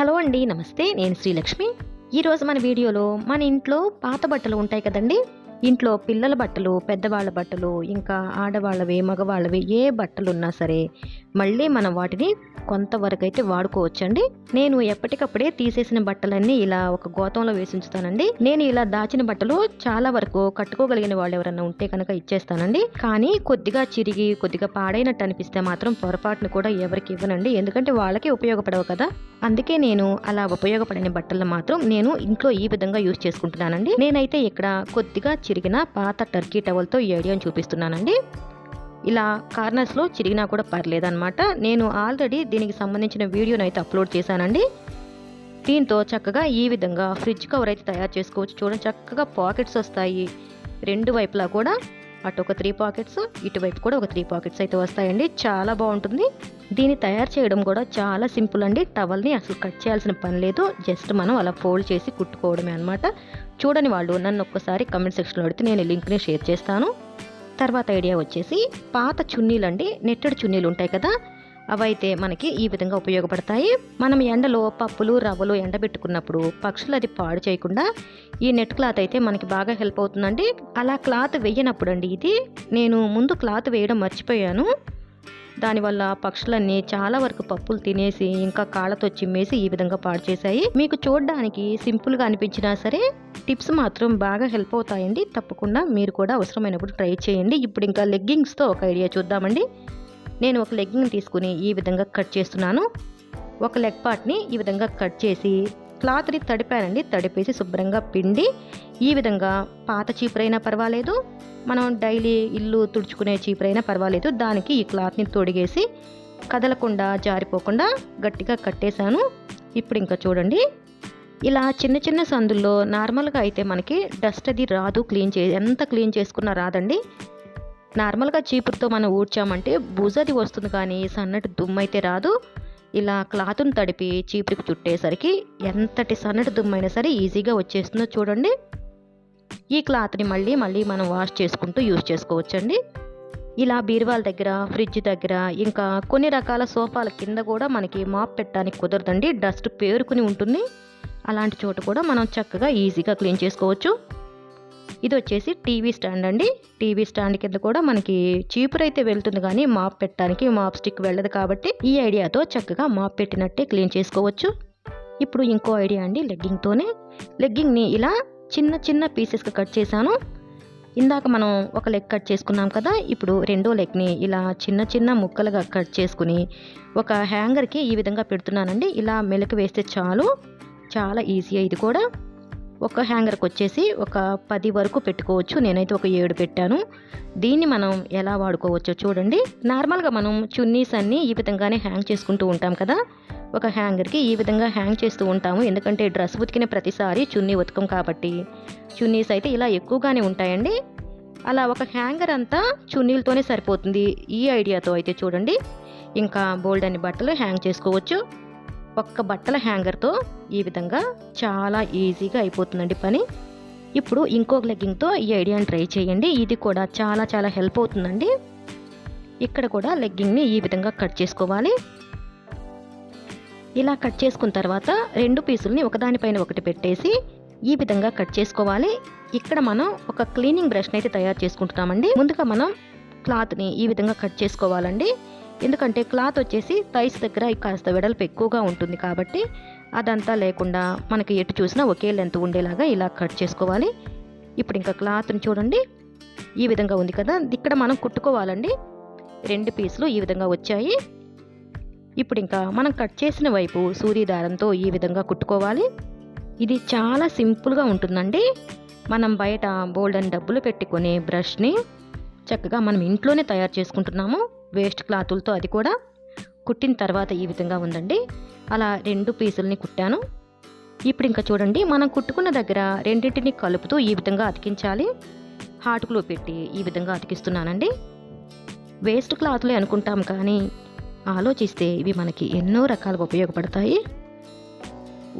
Hello అండి నమస్తే నేను శ్రీలక్ష్మి. ఈరోజు మన వీడియోలో మన ఇంట్లో పాత బట్టలు ఉంటాయి కదండి? ఇంట్లో పిల్లల బట్టలు పెద్దవాళ్ళ బట్టలు ఇంకా ఆడవాళ్ళవి మగవాళ్ళవి ఏ బట్టలు ఉన్నా సరే మళ్ళీ మనం వాటిని కొంతవరకు అయితే వాడుకోవచ్చండి. నేను ఎప్పటికప్పుడే తీసేసిన బట్టలన్నీ ఇలా ఒక గోతంలో వేసి ఉంచుతానండి. నేను ఇలా దాచిన బట్టలు చాలా వరకు కట్టుకోగలిగిన వాళ్ళు ఎవరైనా ఉంటే కనుక ఇచ్చేస్తానండి. కానీ కొద్దిగా చిరిగి కొద్దిగా పాడైనట్టు అనిపిస్తే మాత్రం పొరపాటును కూడా ఎవరికి ఇవ్వనండి. ఎందుకంటే వాళ్ళకి ఉపయోగపడవు కదా. అందుకే నేను అలా ఉపయోగపడని బట్టలు మాత్రం నేను ఇంట్లో ఈ విధంగా యూజ్ చేసుకుంటున్నానండి. నేనైతే ఇక్కడ కొద్దిగా చిరిగిన పాత టర్కీ టవల్తో ఈ ఐడియాని చూపిస్తున్నానండి. ఇలా కార్నర్స్లో చిరిగినా కూడా పర్లేదన్నమాట. నేను ఆల్రెడీ దీనికి సంబంధించిన వీడియోని అయితే అప్లోడ్ చేశానండి. దీంతో చక్కగా ఈ విధంగా ఫ్రిడ్జ్ కవర్ అయితే తయారు చేసుకోవచ్చు. చూడండి చక్కగా పాకెట్స్ వస్తాయి. రెండు వైపులా కూడా అటు ఒక త్రీ పాకెట్స్ ఇటువైపు కూడా ఒక త్రీ పాకెట్స్ అయితే వస్తాయండి. చాలా బాగుంటుంది. దీన్ని తయారు చేయడం కూడా చాలా సింపుల్ అండి. టవల్ని అసలు కట్ చేయాల్సిన పని లేదు. జస్ట్ మనం అలా ఫోల్డ్ చేసి కుట్టుకోవడమే అనమాట చూడని వాళ్ళు నన్ను ఒక్కసారి కమెంట్ సెక్షన్లో అడిగితే నేను లింక్ని షేర్ చేస్తాను. తర్వాత ఐడియా వచ్చేసి పాత చున్నీలు అండి నెట్టెడ్ చున్నీలు ఉంటాయి కదా అవైతే మనకి ఈ విధంగా ఉపయోగపడతాయి. మనం ఎండలో పప్పులు రవ్వలు ఎండబెట్టుకున్నప్పుడు పక్షులు అది పాడు చేయకుండా ఈ నెట్ క్లాత్ అయితే మనకి బాగా హెల్ప్ అవుతుందండి. అలా క్లాత్ వేయనప్పుడు అండి ఇది. నేను ముందు క్లాత్ వేయడం మర్చిపోయాను. దానివల్ల పక్షులన్నీ చాలా వరకు పప్పులు తినేసి ఇంకా కాళ్ళతో చిమ్మేసి ఈ విధంగా పాడు చేశాయి. మీకు చూడడానికి సింపుల్గా అనిపించినా సరే టిప్స్ మాత్రం బాగా హెల్ప్ అవుతాయండి. తప్పకుండా మీరు కూడా అవసరమైనప్పుడు ట్రై చేయండి. ఇప్పుడు ఇంకా లెగ్గింగ్స్తో ఒక ఐడియా చూద్దామండి. నేను ఒక లెగ్గింగ్ తీసుకుని ఈ విధంగా కట్ చేస్తున్నాను. ఒక లెగ్ పార్ట్ని ఈ విధంగా కట్ చేసి క్లాత్ని తడిపానండి. తడిపేసి శుభ్రంగా పిండి. ఈ విధంగా పాత చీపురైనా పర్వాలేదు. మనం డైలీ ఇల్లు తుడుచుకునే చీపురైనా పర్వాలేదు. దానికి ఈ క్లాత్ని తొడిగేసి కదలకుండా జారిపోకుండా గట్టిగా కట్టేశాను. ఇప్పుడు ఇంకా చూడండి. ఇలా చిన్న చిన్న సందుల్లో నార్మల్గా అయితే మనకి డస్ట్ అది రాదు. క్లీన్ చే ఎంత క్లీన్ చేసుకున్నా రాదండి. నార్మల్గా చీపురుతో మనం ఊడ్చామంటే బూజది వస్తుంది కానీ సన్నటి దుమ్ము అయితే రాదు. ఇలా క్లాత్ను తడిపి చీపురికి చుట్టేసరికి ఎంతటి సన్నటి దుమ్మైనా సరే ఈజీగా వచ్చేస్తుందో చూడండి. ఈ క్లాత్ని మళ్ళీ మళ్ళీ మనం వాష్ చేసుకుంటూ యూజ్ చేసుకోవచ్చండి. ఇలా బీరువాల దగ్గర ఫ్రిడ్జ్ దగ్గర ఇంకా కొన్ని రకాల సోఫాల కింద కూడా మనకి మాప్ పెట్టడానికి కుదరదండి. డస్ట్ పేరుకుని ఉంటుంది. అలాంటి చోట కూడా మనం చక్కగా ఈజీగా క్లీన్ చేసుకోవచ్చు. ఇది వచ్చేసి టీవీ స్టాండ్ అండి. టీవీ స్టాండ్ కింద కూడా మనకి చీపురు అయితే వెళ్తుంది కానీ మాప్ పెట్టడానికి మాప్ స్టిక్ వెళ్ళదు కాబట్టి ఈ ఐడియాతో చక్కగా మాప్ పెట్టినట్టే క్లీన్ చేసుకోవచ్చు. ఇప్పుడు ఇంకో ఐడియా అండి లెగ్గింగ్తోనే లెగ్గింగ్ని ఇలా చిన్న చిన్న పీసెస్గా కట్ చేశాను. ఇందాక మనం ఒక లెగ్ కట్ చేసుకున్నాం కదా ఇప్పుడు రెండో లెగ్ని ఇలా చిన్న చిన్న ముక్కలుగా కట్ చేసుకుని ఒక హ్యాంగర్కి ఈ విధంగా పెడుతున్నానండి. ఇలా మెలకు వేస్తే చాలు. చాలా ఈజీ ఇది కూడా. ఒక హ్యాంగర్కి వచ్చేసి ఒక పది వరకు పెట్టుకోవచ్చు. నేనైతే ఒక ఏడు పెట్టాను. దీన్ని మనం ఎలా వాడుకోవచ్చో చూడండి. నార్మల్గా మనం చున్నీస్ అన్నీ ఈ విధంగానే హ్యాంగ్ చేసుకుంటూ ఉంటాం కదా. ఒక హ్యాంగర్కి ఈ విధంగా హ్యాంగ్ చేస్తూ ఉంటాము. ఎందుకంటే డ్రెస్ ఉతికిన ప్రతిసారి చున్నీ ఉతకం కాబట్టి. చున్నీస్ అయితే ఇలా ఎక్కువగానే ఉంటాయండి. అలా ఒక హ్యాంగర్ అంతా చున్నీలతోనే సరిపోతుంది. ఈ ఐడియాతో అయితే చూడండి. ఇంకా బోల్డ్ అని బట్టలు హ్యాంగ్ చేసుకోవచ్చు. ఒక్క బట్టల హ్యాంగర్తో ఈ విధంగా చాలా ఈజీగా అయిపోతుందండి పని. ఇప్పుడు ఇంకొక లెగ్గింగ్తో ఈ ఐడియాని ట్రై చేయండి. ఇది కూడా చాలా చాలా హెల్ప్ అవుతుందండి. ఇక్కడ కూడా లెగ్గింగ్ని ఈ విధంగా కట్ చేసుకోవాలి. ఇలా కట్ చేసుకున్న తర్వాత రెండు పీసుల్ని ఒకదానిపైన ఒకటి పెట్టేసి ఈ విధంగా కట్ చేసుకోవాలి. ఇక్కడ మనం ఒక క్లీనింగ్ బ్రష్ని అయితే తయారు చేసుకుంటున్నామండి. ముందుగా మనం క్లాత్ని ఈ విధంగా కట్ చేసుకోవాలండి. ఎందుకంటే క్లాత్ వచ్చేసి థైస్ దగ్గర కాస్త వెడల్పు ఎక్కువగా ఉంటుంది కాబట్టి అదంతా లేకుండా మనకి ఎటు చూసినా ఒకే లెంత్ ఉండేలాగా ఇలా కట్ చేసుకోవాలి. ఇప్పుడు ఇంకా క్లాత్ని చూడండి. ఈ విధంగా ఉంది కదా. ఇక్కడ మనం కుట్టుకోవాలండి. రెండు పీసులు ఈ విధంగా వచ్చాయి. ఇప్పుడు ఇంకా మనం కట్ చేసిన వైపు సూది దారంతో ఈ విధంగా కుట్టుకోవాలి. ఇది చాలా సింపుల్గా ఉంటుందండి. మనం బయట బోల్డెన్ డబ్బులు పెట్టుకునే బ్రష్ని చక్కగా మనం ఇంట్లోనే తయారు చేసుకుంటున్నాము. వేస్ట్ క్లాతులతో అది కూడా కుట్టిన తర్వాత ఈ విధంగా ఉందండి. అలా రెండు పీసుల్ని కుట్టాను. ఇప్పుడు ఇంకా చూడండి మనం కుట్టుకున్న దగ్గర రెండింటిని కలుపుతూ ఈ విధంగా అతికించాలి. హాట్ గ్లూ పెట్టి ఈ విధంగా అతికిస్తున్నానండి. వేస్ట్ క్లాత్లే అనుకుంటాం కానీ ఆలోచిస్తే ఇవి మనకి ఎన్నో రకాలుగా ఉపయోగపడతాయి.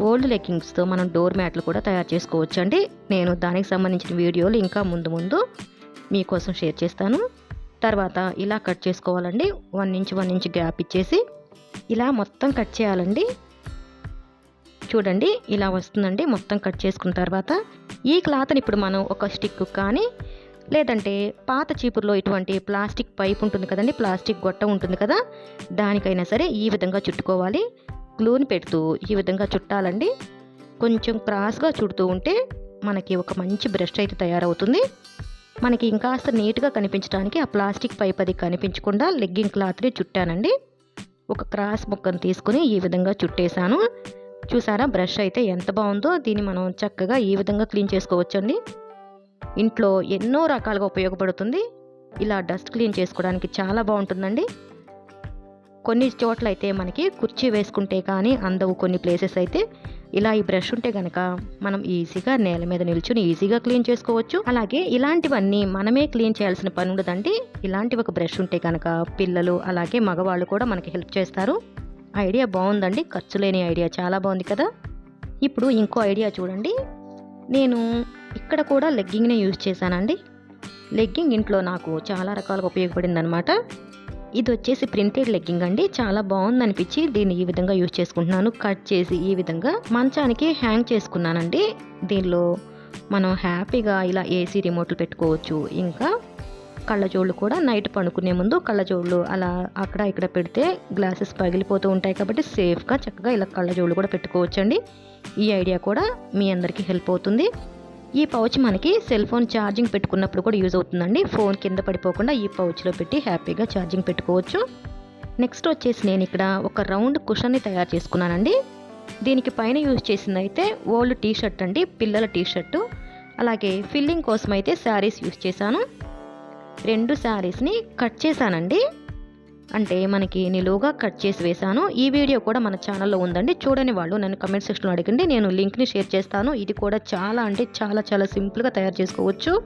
ఓల్డ్ లెగ్గింగ్స్తో మనం డోర్ మ్యాట్లు కూడా తయారు చేసుకోవచ్చు అండి నేను దానికి సంబంధించిన వీడియోలు ఇంకా ముందు ముందు మీకోసం షేర్ చేస్తాను. తర్వాత ఇలా కట్ చేసుకోవాలండి. One inch one inch gap ఇచ్చేసి ఇలా మొత్తం కట్ చేయాలండి. చూడండి ఇలా వస్తుందండి. మొత్తం కట్ చేసుకున్న తర్వాత ఈ క్లాత్ని ఇప్పుడు మనం ఒక స్టిక్ కానీ లేదంటే పాత చీపురులో ఇటువంటి ప్లాస్టిక్ పైప్ ఉంటుంది కదండి ప్లాస్టిక్ గొట్ట ఉంటుంది కదా దానికైనా సరే ఈ విధంగా చుట్టుకోవాలి. గ్లూని పెడుతూ ఈ విధంగా చుట్టాలండి. కొంచెం క్రాస్గా చుడుతూ ఉంటే మనకి ఒక మంచి బ్రష్ అయితే తయారవుతుంది. మనకి ఇంకాస్త నీట్గా కనిపించడానికి ఆ ప్లాస్టిక్ పైప్ అది కనిపించకుండా లెగ్గింగ్ క్లాత్ని చుట్టానండి. ఒక క్రాస్ ముక్కను తీసుకుని ఈ విధంగా చుట్టేశాను. చూసారా బ్రష్ అయితే ఎంత బాగుందో దీన్ని మనం చక్కగా ఈ విధంగా క్లీన్ చేసుకోవచ్చండి. ఇంట్లో ఎన్నో రకాలుగా ఉపయోగపడుతుంది. ఇలా డస్ట్ క్లీన్ చేసుకోవడానికి చాలా బాగుంటుందండి. కొన్ని చోట్ల అయితే మనకి కుర్చీ వేసుకుంటే కానీ అందవు కొన్ని ప్లేసెస్ అయితే ఇలా ఈ బ్రష్ ఉంటే కనుక మనం ఈజీగా నేల మీద నిల్చుని ఈజీగా క్లీన్ చేసుకోవచ్చు. అలాగే ఇలాంటివన్నీ మనమే క్లీన్ చేయాల్సిన పని ఉండదండి. ఇలాంటి ఒక బ్రష్ ఉంటే కనుక పిల్లలు అలాగే మగవాళ్ళు కూడా మనకి హెల్ప్ చేస్తారు. ఐడియా బాగుందండి. ఖర్చు లేని ఐడియా చాలా బాగుంది కదా. ఇప్పుడు ఇంకో ఐడియా చూడండి. నేను ఇక్కడ కూడా లెగ్గింగ్నే యూజ్ చేశానండి. లెగ్గింగ్ ఇంట్లో నాకు చాలా రకాలుగా ఉపయోగపడింది అనమాట ఇది వచ్చేసి ప్రింటెడ్ లెగ్గింగ్ అండి. చాలా బాగుంది అనిపించి దీన్ని ఈ విధంగా యూజ్ చేసుకుంటున్నాను. కట్ చేసి ఈ విధంగా మంచానికి హ్యాంగ్ చేసుకున్నానండి. దీనిలో మనం హ్యాపీగా ఇలా ఏసీ రిమోట్లు పెట్టుకోవచ్చు. ఇంకా కళ్ళజోళ్ళు కూడా నైట్ పడుకునే ముందు కళ్ళజోళ్ళు అలా అక్కడ ఇక్కడ పెడితే గ్లాసెస్ పగిలిపోతూ ఉంటాయి కాబట్టి సేఫ్గా చక్కగా ఇలా కళ్ళజోళ్ళు కూడా పెట్టుకోవచ్చండి. ఈ ఐడియా కూడా మీ అందరికీ హెల్ప్ అవుతుంది. ఈ పౌచ్ మనకి సెల్ ఫోన్ ఛార్జింగ్ పెట్టుకున్నప్పుడు కూడా యూజ్ అవుతుందండి. ఫోన్ కింద పడిపోకుండా ఈ పౌచ్లో పెట్టి హ్యాపీగా ఛార్జింగ్ పెట్టుకోవచ్చు. నెక్స్ట్ వచ్చేసి నేను ఇక్కడ ఒక రౌండ్ కుషన్ని తయారు చేసుకున్నానండి. దీనికి పైన యూజ్ చేసింది అయితే ఓల్డ్ టీ షర్ట్ అండి పిల్లల టీ షర్టు అలాగే ఫిల్లింగ్ కోసం అయితే శారీస్ యూజ్ చేశాను. రెండు శారీస్ని కట్ చేశానండి. అంటే మనకి నిలువుగా కట్ చేసి వేశాను. ఈ వీడియో కూడా మన ఛానల్లో ఉందండి. చూడని వాళ్ళు నన్ను కమెంట్ సెక్షన్లో అడగండి. నేను లింక్ని షేర్ చేస్తాను. ఇది కూడా చాలా అంటే చాలా చాలా సింపుల్గా తయారు చేసుకోవచ్చు.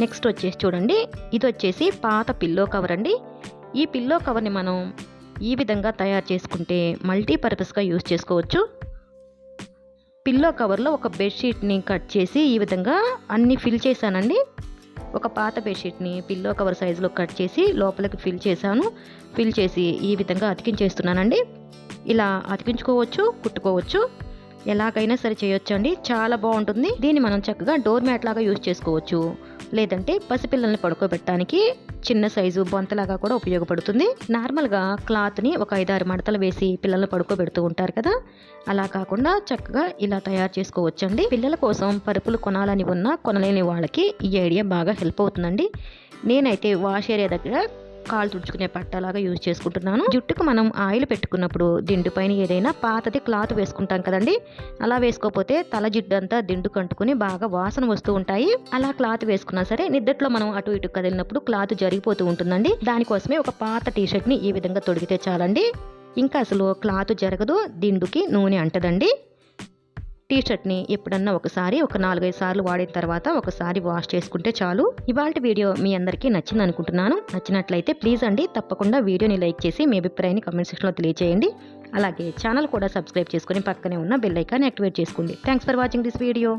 నెక్స్ట్ వచ్చేసి చూడండి. ఇది వచ్చేసి పాత పిల్లో కవర్ అండి. ఈ పిల్లో కవర్ని మనం ఈ విధంగా తయారు చేసుకుంటే మల్టీపర్పస్గా యూజ్ చేసుకోవచ్చు. పిల్లో కవర్లో ఒక బెడ్షీట్ని కట్ చేసి ఈ విధంగా అన్ని ఫిల్ చేశానండి. ఒక పాత బెడ్షీట్ని పిల్లో కవర్ సైజులో కట్ చేసి లోపలికి ఫిల్ చేశాను. ఫిల్ చేసి ఈ విధంగా అతికించేస్తున్నానండి. ఇలా అతికించుకోవచ్చు కుట్టుకోవచ్చు. ఎలాగైనా సరే చేయొచ్చండి. చాలా బాగుంటుంది. దీన్ని మనం చక్కగా డోర్ మ్యాట్ లాగా యూజ్ చేసుకోవచ్చు. లేదంటే పసిపిల్లల్ని పడుకోబెట్టడానికి చిన్న సైజు బొంతలాగా కూడా ఉపయోగపడుతుంది. నార్మల్గా క్లాత్ని ఒక ఐదారు మడతలు వేసి పిల్లల్ని పడుకోబెడుతూ ఉంటారు కదా. అలా కాకుండా చక్కగా ఇలా తయారు చేసుకోవచ్చండి. పిల్లల కోసం పరుపులు కొనాలని ఉన్నా కొనలేని వాళ్ళకి ఈ ఐడియా బాగా హెల్ప్ అవుతుందండి. నేనైతే వాష్ ఏరియా దగ్గర కాలు తుడుచుకునే పట్టలాగా యూజ్ చేసుకుంటున్నాను. జుట్టుకు మనం ఆయిల్ పెట్టుకున్నప్పుడు దిండు పైన ఏదైనా పాతది క్లాత్ వేసుకుంటాం కదండి. అలా వేసుకోకపోతే తల జిడ్డు అంతా దిండు కంటుకుని బాగా వాసన వస్తూ ఉంటాయి. అలా క్లాత్ వేసుకున్నా సరే నిద్దట్లో మనం అటు ఇటు కదిలినప్పుడు క్లాత్ జరిగిపోతూ ఉంటుందండి. దానికోసమే ఒక పాత టీషర్ట్ని ని ఈ విధంగా తొడిగితే చాలండి. ఇంకా అసలు క్లాత్ జరగదు దిండుకి నూనె అంటదండి. టీ షర్ట్ని ఎప్పుడన్నా ఒకసారి ఒక నాలుగైదు సార్లు వాడిన తర్వాత ఒకసారి వాష్ చేసుకుంటే చాలు. ఇవాళ వీడియో మీ అందరికీ నచ్చింది అనుకుంటున్నాను నచ్చినట్లయితే ప్లీజ్ అండి తప్పకుండా వీడియోని లైక్ చేసి మీ అభిప్రాయాన్ని కామెంట్ సెక్షన్లో తెలియజేయండి అలాగే ఛానల్ కూడా సబ్స్క్రైబ్ చేసుకుని పక్కనే ఉన్న బెల్ ఐకాన్ యాక్టివేట్ చేసుకోండి. Thanks for watching this video.